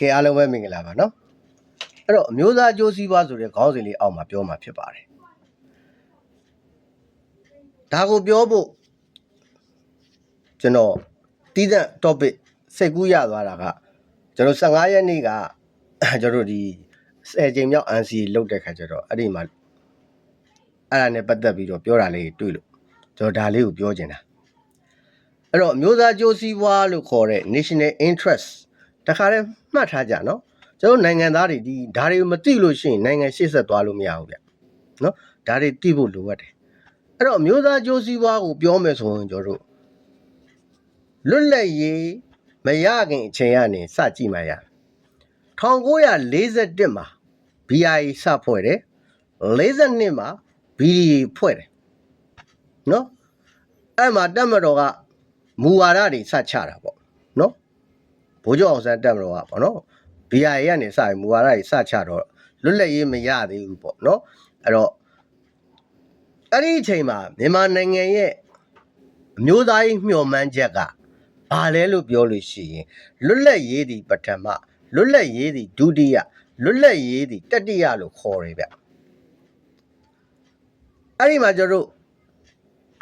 ကဲအားလုံးပဲမင်္ဂလာပါနော်အဲ့တော့အမျိုးသားအကျိုးစီးပွားဆိုတဲ့ခေါင်းစဉ်လေးအောက်မှာပြောမှာဖြစ်ပါတယ်ဒါကိုပြောဖို့ကျွန်တော်တီးတဲ့ topic စိတ်ကူးရသွားတာကကျွန်တော်15ရက်နေ့ကကျွန်တော်ဒီ10ချိန်မြောက် NC လုတ်တဲ့ခါကျတော့အဲ့ဒီမှာအဲ့ဒါနဲ့ပတ်သက်ပြီးတော့ပြောတာလေးတွေ့လို့ကျွန်တော်ဒါလေးကိုပြောချင်တာအဲ့တော့အမျိုးသားအကျိုးစီးပွားလို့ခေါ်တဲ့ national interest တခါတည်းမှတ်ထားကြနော်ကျွန်တော်နိုင်ငံသားတွေဒီဒါတွေကိုမသိလို့ရှိရင်နိုင်ငံရှေ့ဆက်သွားလို့မရဘူးဗျနော်ဒါတွေသိဖို့လိုအပ်တယ်အဲ့တော့အမျိုးသားအကျိုးစီးပွားကိုပြောမယ်ဆိုရင်ကျွန်တော်တို့လွတ်လပ်ရေးမရခင်အချိန်ကနေစကြည့်မှရ1941မှာ BIA စဖွဲ့တယ်42မှာ BDA ဖွဲ့တယ်နော်အဲ့မှာတက်မတော်ကမူဝါဒတွေစချတာပေါ့နော် ဘိုးကျော်အောင်ဆန်းတက်မတော်ကပေါ့နော် BIA ကနေစရင်မူဝါဒတွေစချတော့လွတ်လပ်ရေးမရသေးဘူးပေါ့နော်အဲ့တော့အဲ့ဒီအချိန်မှာမြန်မာနိုင်ငံရဲ့အမျိုးသားရေးမျှော်မှန်းချက်ကဘာလဲလို့ပြောလို့ရှိရင်လွတ်လပ်ရေးဒီပထမလွတ်လပ်ရေးဒီဒုတိယလွတ်လပ်ရေးဒီတတိယလို့ခေါ်တယ်ဗျအဲ့ဒီမှာကျတို့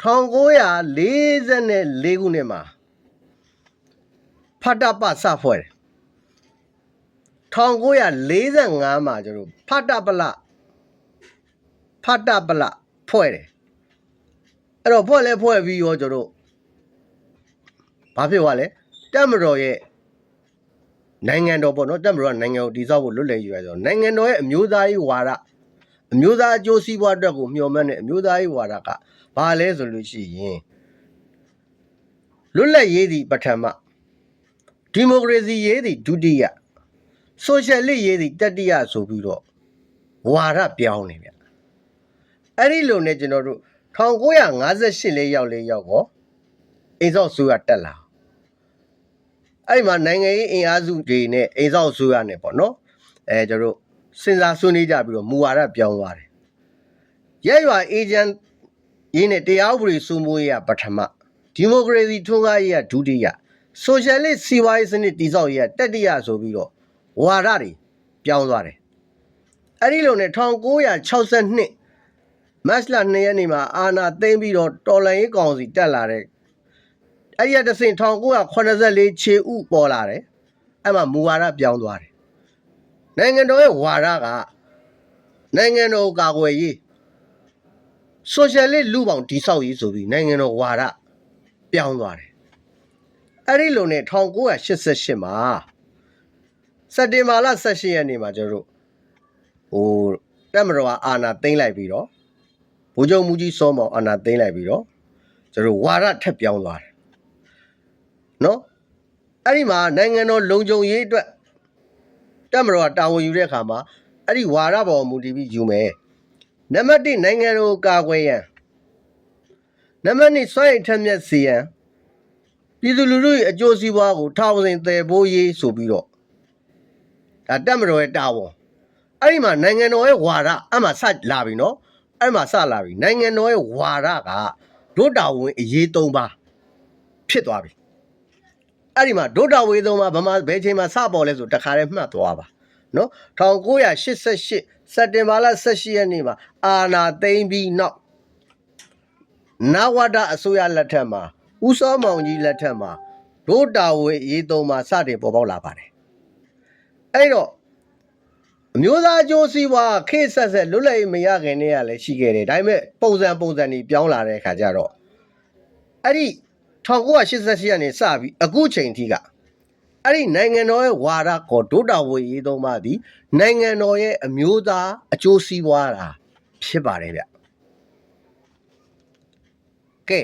1944ခုနှစ်မှာ ဖတ်တပစဖွဲ့တယ်1945မှာကျတို့ဖတ်တပလဖတ်တပလဖွဲ့တယ်အဲ့တော့ဖွဲ့လဲဖွဲ့ပြီးရောကျတို့ဘာဖြစ်သွားလဲတက်မတော်ရဲ့နိုင်ငံတော်ပေါ့နော်တက်မတော်ကနိုင်ငံကိုတည်ဆောက်ဖို့လွတ်လပ်ရွယ်ဆိုတော့နိုင်ငံတော်ရဲ့အမျိုးသားရေးဝါဒအမျိုးသားအကျိုးစီးပွားအတွက်ကိုမျှော်မှန်းတဲ့အမျိုးသားရေးဝါဒကဘာလဲဆိုလို့ရှိရင်လွတ်လပ်ရေးဒီပထမ ဒီမိုကရေစီရေးဒီဒုတိယဆိုရှယ်လစ်ရေးဒီတတိယဆိုပြီးတော့ဝါဒပြောင်းနေဗျအဲ့ဒီလိုနဲ့ကျွန်တော်တို့1958လေးရောက်လေးရောက်ကောအိမ်ဆောက်ဆိုရတက်လာအဲ့ဒီမှာနိုင်ငံရေးအင်အားစုတွေနဲ့အိမ်ဆောက်ဆိုရနဲ့ပေါ့နော်အဲကျွန်တော်တို့စဉ်းစားဆွေးနွေးကြပြီးတော့မူဝါဒပြောင်းသွားတယ်ရဲရွာအေဂျင့်ရင်းနဲ့တရားဥပဒေစိုးမိုးရေးကပထမဒီမိုကရေစီထွန်းကားရေးကဒုတိယ ဆိုရှယ်လစ်စီးပွားရေးစနစ်တည်ဆောက်ရေးကတတိယဆိုပြီးတော့ဝါဒတွေပြောင်းသွားတယ်အဲ့ဒီလိုနဲ့1962မတ်လ2ရက်နေ့မှာအာနာသိမ့်ပြီးတော့တော်လန်ရေးကောင်စီတက်လာတဲ့အဲ့ဒီကတဆင့်1984ခြေဥပေါ်လာတယ်အဲ့မှာမူဝါဒပြောင်းသွားတယ်နိုင်ငံတော်ရဲ့ဝါဒကနိုင်ငံတော်ကာကွယ်ရေးဆိုရှယ်လစ်လူပောင်တိဆောက်ရေးဆိုပြီးနိုင်ငံတော်ဝါဒပြောင်းသွားတယ် အဲ့ဒီလိုနဲ့1988မှာစက်တင်ဘာလ18ရက်နေ့မှာကျွန်တော်တို့ဟိုတက်မတော်ကအာဏာသိမ်းလိုက်ပြီးတော့ဗိုလ်ချုပ်မူကြီးစောမောင်အာဏာသိမ်းလိုက်ပြီးတော့ကျွန်တော်တို့ဝါဒထက်ပြောင်းသွားတယ်နော်အဲ့ဒီမှာနိုင်ငံတော်လုံခြုံရေးအတွက်တက်မတော်ကတာဝန်ယူတဲ့အခါမှာအဲ့ဒီဝါဒပေါ်မူတည်ပြီးယူမယ်နံပါတ်1နိုင်ငံတော်ကာကွယ်ရန်နံပါတ်2စွမ်းရည်ထက်မြက်စေရန် ပြည်သူလူထုရဲ့အကျိုးစီးပွားကိုထောင်စဉ်တည်ဖို့ရေးဆိုပြီးတော့ဒါတက်မတော်ရဲ့တာဝန်အဲ့ဒီမှာနိုင်ငံတော်ရဲ့ဝါဒအဲ့မှာဆက်လာပြီနော်အဲ့မှာဆက်လာပြီနိုင်ငံတော်ရဲ့ဝါဒကဒုတာဝန်အရေးသုံးပါဖြစ်သွားပြီအဲ့ဒီမှာဒုတာဝေသုံးပါဗမာဘယ်ချိန်မှာစပေါ်လဲဆိုတခါတည်းမှတ်သွားပါနော်1988စက်တင်ဘာလ18ရက်နေ့မှာအာနာသိမ့်ပြီးနောက်နဝဒအစိုးရလက်ထက်မှာ ဦးစောမောင်ကြီးလက်ထက်မှာဒိုတာဝေရေးသုံးပါစတင်ပေါ်ပေါက်လာပါတယ်အဲ့တော့အမျိုးသားအကျိုးစီးပွားခေတ်ဆက်ဆက်လွတ်လပ်ရေးမရခင်တည်းကလည်းရှိခဲ့တယ်ဒါပေမဲ့ပုံစံပုံစံတွေပြောင်းလာတဲ့အခါကျတော့အဲ့ဒီ1988ကနေစပြီးအခုချိန်ထိကအဲ့ဒီနိုင်ငံတော်ရဲ့ဝါဒကိုဒုတာဝေရေးသုံးပါသည်နိုင်ငံတော်ရဲ့အမျိုးသားအကျိုးစီးပွားတာဖြစ်ပါတယ်ဗျကဲ